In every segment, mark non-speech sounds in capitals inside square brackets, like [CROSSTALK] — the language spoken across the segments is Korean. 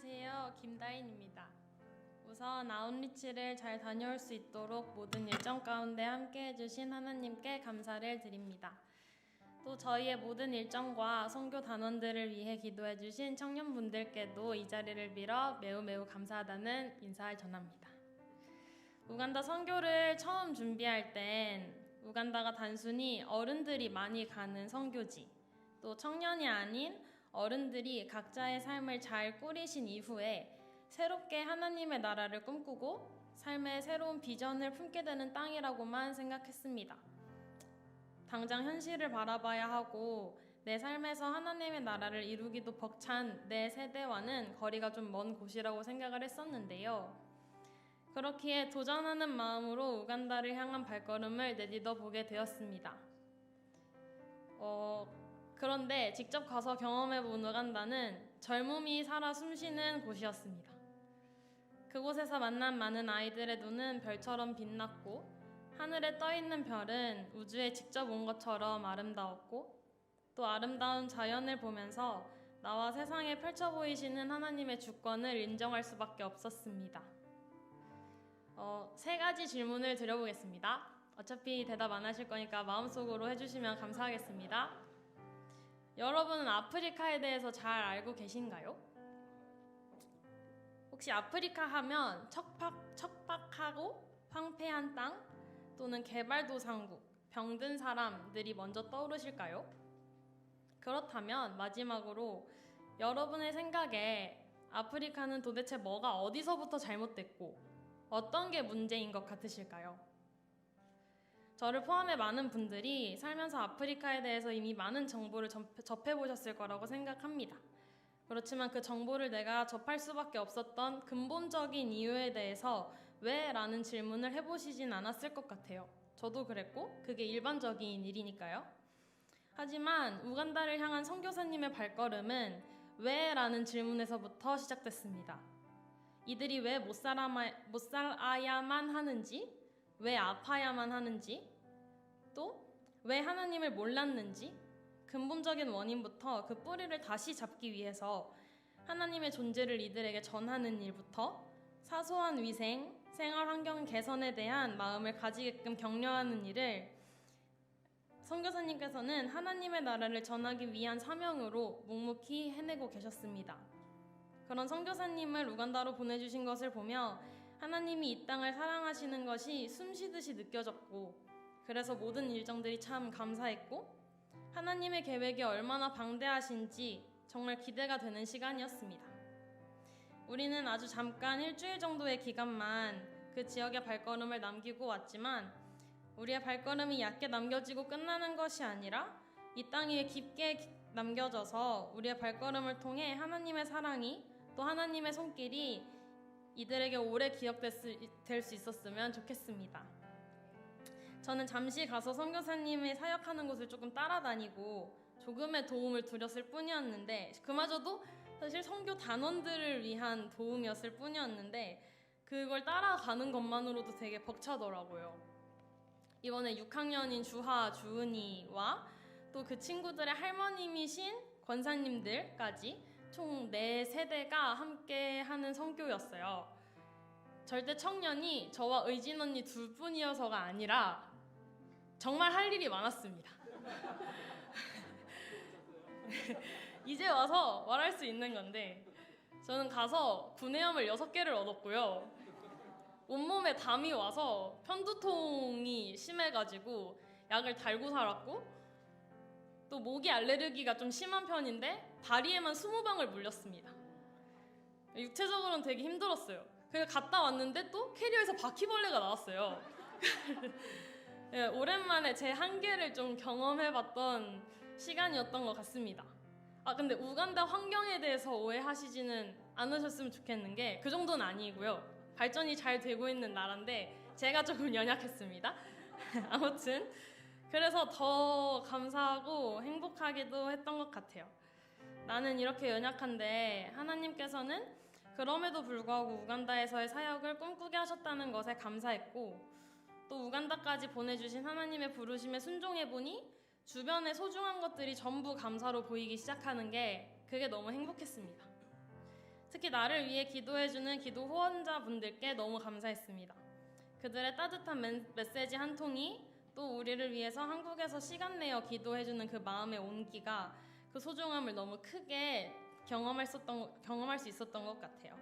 안녕하세요. 김다인입니다. 우선 아웃리치를 잘 다녀올 수 있도록 모든 일정 가운데 함께 해주신 하나님께 감사를 드립니다. 또 저희의 모든 일정과 선교 단원들을 위해 기도해 주신 청년분들께도 이 자리를 빌어 매우 매우 감사하다는 인사를 전합니다. 우간다 선교를 처음 준비할 땐 우간다가 단순히 어른들이 많이 가는 선교지, 또 청년이 아닌 어른들이 각자의 삶을 잘 꾸리신 이후에 새롭게 하나님의 나라를 꿈꾸고 삶의 새로운 비전을 품게 되는 땅이라고만 생각했습니다. 당장 현실을 바라봐야 하고 내 삶에서 하나님의 나라를 이루기도 벅찬 내 세대와는 거리가 좀 먼 곳이라고 생각을 했었는데요. 그렇기에 도전하는 마음으로 우간다를 향한 발걸음을 내딛어 보게 되었습니다. 어, 그런데 직접 가서 경험해 본 우간다는 젊음이 살아 숨쉬는 곳이었습니다. 그곳에서 만난 많은 아이들의 눈은 별처럼 빛났고 하늘에 떠 있는 별은 우주에 직접 온 것처럼 아름다웠고 또 아름다운 자연을 보면서 나와 세상에 펼쳐 보이시는 하나님의 주권을 인정할 수밖에 없었습니다. 어, 세 가지 질문을 드려보겠습니다. 어차피 대답 안 하실 거니까 마음속으로 해주시면 감사하겠습니다. 여러분은 아프리카에 대해서 잘 알고 계신가요? 혹시 아프리카 하면 척박, 척박하고 황폐한 땅 또는 개발도상국, 병든 사람들이 먼저 떠오르실까요? 그렇다면 마지막으로 여러분의 생각에 아프리카는 도대체 뭐가 어디서부터 잘못됐고 어떤 게 문제인 것 같으실까요? 저를 포함해 많은 분들이 살면서 아프리카에 대해서 이미 많은 정보를 접해 보셨을 거라고 생각합니다. 그렇지만 그 정보를 내가 접할 수밖에 없었던 근본적인 이유에 대해서 왜? 라는 질문을 해보시진 않았을 것 같아요. 저도 그랬고, 그게 일반적인 일이니까요. 하지만 우간다를 향한 선교사님의 발걸음은 왜? 라는 질문에서부터 시작됐습니다. 이들이 왜 못 살아야만 하는지, 왜 아파야만 하는지, 또 왜 하나님을 몰랐는지, 근본적인 원인부터 그 뿌리를 다시 잡기 위해서 하나님의 존재를 이들에게 전하는 일부터 사소한 위생, 생활 환경 개선에 대한 마음을 가지게끔 격려하는 일을 선교사님께서는 하나님의 나라를 전하기 위한 사명으로 묵묵히 해내고 계셨습니다. 그런 선교사님을 우간다로 보내주신 것을 보며 하나님이 이 땅을 사랑하시는 것이 숨 쉬듯이 느껴졌고 그래서 모든 일정들이 참 감사했고 하나님의 계획이 얼마나 방대하신지 정말 기대가 되는 시간이었습니다. 우리는 아주 잠깐 일주일 정도의 기간만 그 지역의 발걸음을 남기고 왔지만 우리의 발걸음이 얕게 남겨지고 끝나는 것이 아니라 이 땅 위에 깊게 남겨져서 우리의 발걸음을 통해 하나님의 사랑이 또 하나님의 손길이 이들에게 오래 기억될 수 있었으면 좋겠습니다. 저는 잠시 가서 선교사님의 사역하는 곳을 조금 따라다니고 조금의 도움을 드렸을 뿐이었는데 그마저도 사실 선교 단원들을 위한 도움이었을 뿐이었는데 그걸 따라가는 것만으로도 되게 벅차더라고요. 이번에 6학년인 주하 주은이와 또 그 친구들의 할머님이신 권사님들까지 총 4세대가 함께 하는 선교였어요. 절대 청년이 저와 의진 언니 둘 뿐이어서가 아니라 정말 할 일이 많았습니다. [LAUGHS] 이제 와서 말할 수 있는 건데 저는 가서 구내염을 6개를 얻었고요. 온몸에 담이 와서 편두통이 심해가지고 약을 달고 살았고 또 모기 알레르기가 좀 심한 편인데 다리에만 20방울 물렸습니다. 육체적으로는 되게 힘들었어요. 그래서 갔다 왔는데 또 캐리어에서 바퀴벌레가 나왔어요. [LAUGHS] 네, 오랜만에 제 한계를 좀 경험해봤던 시간이었던 것 같습니다. 아 근데 우간다 환경에 대해서 오해하시지는 않으셨으면 좋겠는 게 그 정도는 아니고요. 발전이 잘 되고 있는 나라인데 제가 조금 연약했습니다. [LAUGHS] 아무튼 그래서 더 감사하고 행복하기도 했던 것 같아요. 나는 이렇게 연약한데 하나님께서는 그럼에도 불구하고 우간다에서의 사역을 꿈꾸게 하셨다는 것에 감사했고 또 우간다까지 보내주신 하나님의 부르심에 순종해보니 주변의 소중한 것들이 전부 감사로 보이기 시작하는 게 그게 너무 행복했습니다. 특히 나를 위해 기도해주는 기도 후원자분들께 너무 감사했습니다. 그들의 따뜻한 맨- 메시지 한 통이 또 우리를 위해서 한국에서 시간 내어 기도해주는 그 마음의 온기가 그 소중함을 너무 크게 경험했었던, 경험할 수 있었던 것 같아요.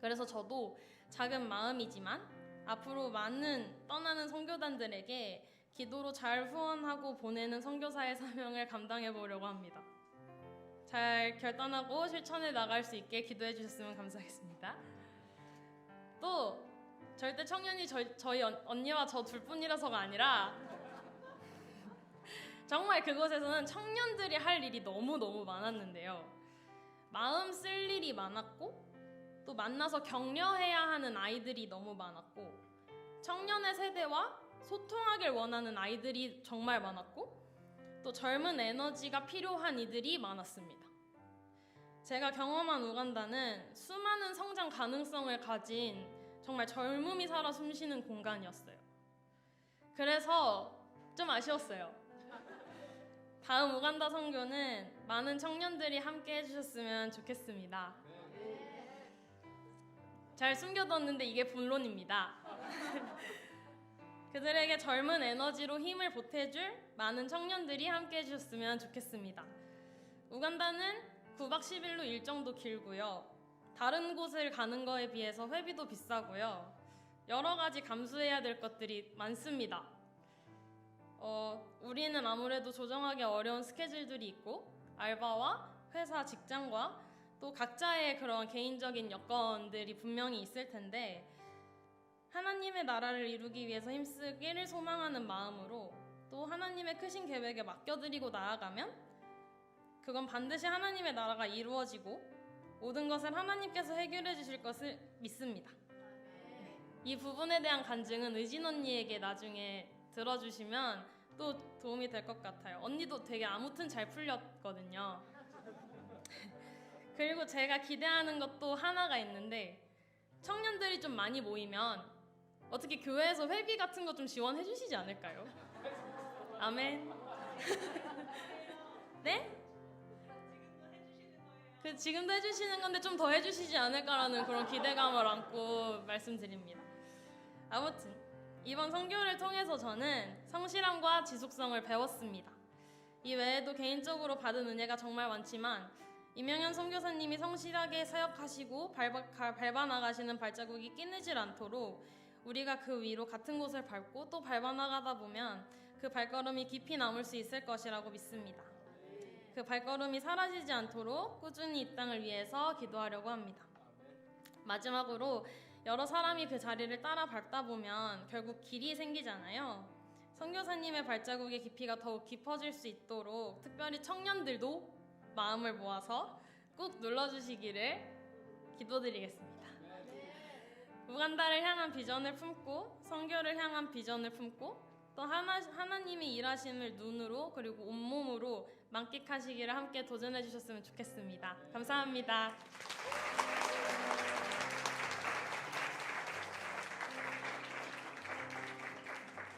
그래서 저도 작은 마음이지만 앞으로 많은 떠나는 선교단들에게 기도로 잘 후원하고 보내는 선교사의 사명을 감당해 보려고 합니다. 잘 결단하고 실천해 나갈 수 있게 기도해 주셨으면 감사하겠습니다. 또 절대 청년이 저희, 저희 언- 언니와 저 둘뿐이라서가 아니라 정말 그곳에서는 청년들이 할 일이 너무 너무 많았는데요. 마음 쓸 일이 많았고 또 만나서 격려해야 하는 아이들이 너무 많았고 청년의 세대와 소통하길 원하는 아이들이 정말 많았고 또 젊은 에너지가 필요한 이들이 많았습니다. 제가 경험한 우간다는 수많은 성장 가능성을 가진 정말 젊음이 살아 숨쉬는 공간이었어요. 그래서 좀 아쉬웠어요. 다음 우간다 선교는 많은 청년들이 함께 해주셨으면 좋겠습니다. 잘 숨겨뒀는데 이게 본론입니다. [LAUGHS] 그들에게 젊은 에너지로 힘을 보태줄 많은 청년들이 함께 해주셨으면 좋겠습니다. 우간다는 9박 10일로 일정도 길고요. 다른 곳을 가는 거에 비해서 회비도 비싸고요. 여러 가지 감수해야 될 것들이 많습니다. 어, 우리는 아무래도 조정하기 어려운 스케줄들이 있고 알바와 회사 직장과 또 각자의 그런 개인적인 여건들이 분명히 있을 텐데 하나님의 나라를 이루기 위해서 힘쓰기를 소망하는 마음으로 또 하나님의 크신 계획에 맡겨드리고 나아가면 그건 반드시 하나님의 나라가 이루어지고 모든 것을 하나님께서 해결해 주실 것을 믿습니다. 이 부분에 대한 간증은 의진 언니에게 나중에 들어주시면 또 도움이 될 것 같아요. 언니도 되게 아무튼 잘 풀렸거든요. [LAUGHS] 그리고 제가 기대하는 것도 하나가 있는데 청년들이 좀 많이 모이면 어떻게 교회에서 회비 같은 거 좀 지원해 주시지 않을까요? 아멘. [LAUGHS] 네? 그 지금도 해주시는 건데 좀 더 해주시지 않을까라는 그런 기대감을 안고 말씀드립니다. 아무튼 이번 선교를 통해서 저는 성실함과 지속성을 배웠습니다. 이 외에도 개인적으로 받은 은혜가 정말 많지만 이명현 선교사님이 성실하게 사역하시고 밟아, 가- 밟아 나가시는 발자국이 끼내질 않도록 우리가 그 위로 같은 곳을 밟고 또 밟아 나가다 보면 그 발걸음이 깊이 남을 수 있을 것이라고 믿습니다. 그 발걸음이 사라지지 않도록 꾸준히 이 땅을 위해서 기도하려고 합니다. 마지막으로 여러 사람이 그 자리를 따라 밟다 보면 결국 길이 생기잖아요. 선교사님의 발자국의 깊이가 더욱 깊어질 수 있도록 특별히 청년들도 마음을 모아서 꾹 눌러주시기를 기도드리겠습니다. 우간다를 향한 비전을 품고 선교를 향한 비전을 품고 또 하나, 하나님이 일하심을 눈으로 그리고 온몸으로 만끽하시기를 함께 도전해 주셨으면 좋겠습니다. 감사합니다.